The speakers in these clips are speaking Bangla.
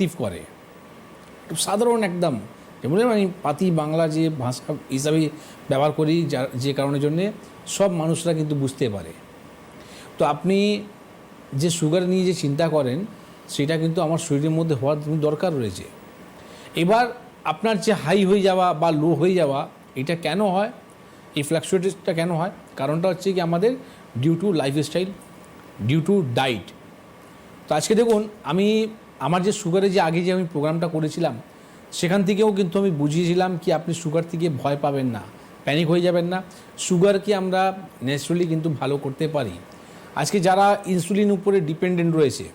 অ্যাক্টিভ করে। সাধারণ একদম। যেমন আমি পাতি বাংলা যে ভাষা হিসাবে ব্যবহার করি যে কারণের জন্যে সব মানুষরা কিন্তু বুঝতে পারে। তো আপনি যে সুগার নিয়ে যে চিন্তা করেন, সেটা কিন্তু আমার শরীরের মধ্যে হওয়ার দরকার রয়েছে। এবার আপনার যে হাই হয়ে যাওয়া বা লো হয়ে যাওয়া, এটা কেন হয়? এই ফ্ল্যাকচুয়েটটা কেন হয়? কারণটা হচ্ছে কি আমাদের due to lifestyle due to diet তো আজকে দেখুন, আমি আমার যে সুগারে যে আগে যে আমি প্রোগ্রামটা করেছিলাম, সেখান থেকেও কিন্তু আমি বুঝিয়েছিলাম কি আপনি সুগার থেকে ভয় পাবেন না প্যানিক হয়ে যাবেন না। সুগারকে আমরা ন্যাচারালি কিন্তু ভালো করতে পারি। আজকে যারা ইনসুলিন উপরে ডিপেন্ডেন্ট রয়েছে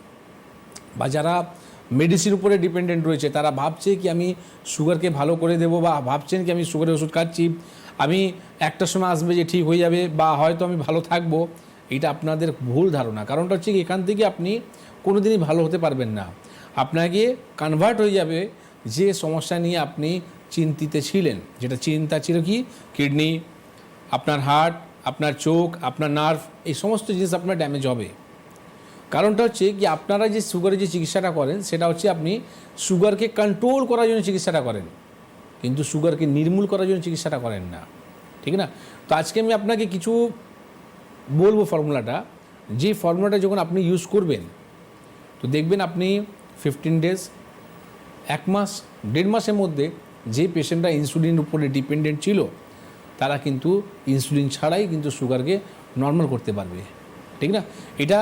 বা যারা মেডিসিন উপরে ডিপেন্ডেন্ট রয়েছে, তারা ভাবছে কি আমি সুগারকে ভালো করে দেবো বা ভাবছেন কি আমি সুগারের ওষুধ খাচ্ছি। আমি একটা সময় আসবে যে ঠিক হয়ে যাবে বা হয়তো আমি ভালো থাকব, এটা আপনাদের ভুল ধারণা। কারণটা হচ্ছে এখান থেকে আপনি কোনো দিনই ভালো হতে পারবেন না। আপনাকে কনভার্ট হয়ে যাবে যে সমস্যা নিয়ে আপনি চিন্তিত ছিলেন। যেটা চিন্তা ছিল কি? কিডনি আপনার হার্ট আপনার চোখ, আপনার নার্ভ এই সমস্ত জিনিস আপনার ড্যামেজ হবে। কারণটা হচ্ছে কি, আপনারা যে সুগারের যে চিকিৎসাটা করেন, সেটা হচ্ছে আপনি সুগারকে কন্ট্রোল করার জন্য চিকিৎসাটা করেন। কিন্তু সুগারকে নির্মূল করার জন্য চিকিৎসাটা করেন না। ঠিক না? তো আজকে আমি আপনাকে কিছু বলব ফর্মুলাটা যে ফর্মুলাটা যখন আপনি ইউজ করবেন, তো দেখবেন আপনি ফিফটিন ডেজ এক মাস, দেড় মাসের মধ্যে যে পেশেন্টরা ইনসুলিনের উপরে ডিপেন্ডেন্ট ছিল, তারা কিন্তু ইনসুলিন ছাড়াই কিন্তু সুগারকে নর্মাল করতে পারবে। ঠিক না? এটা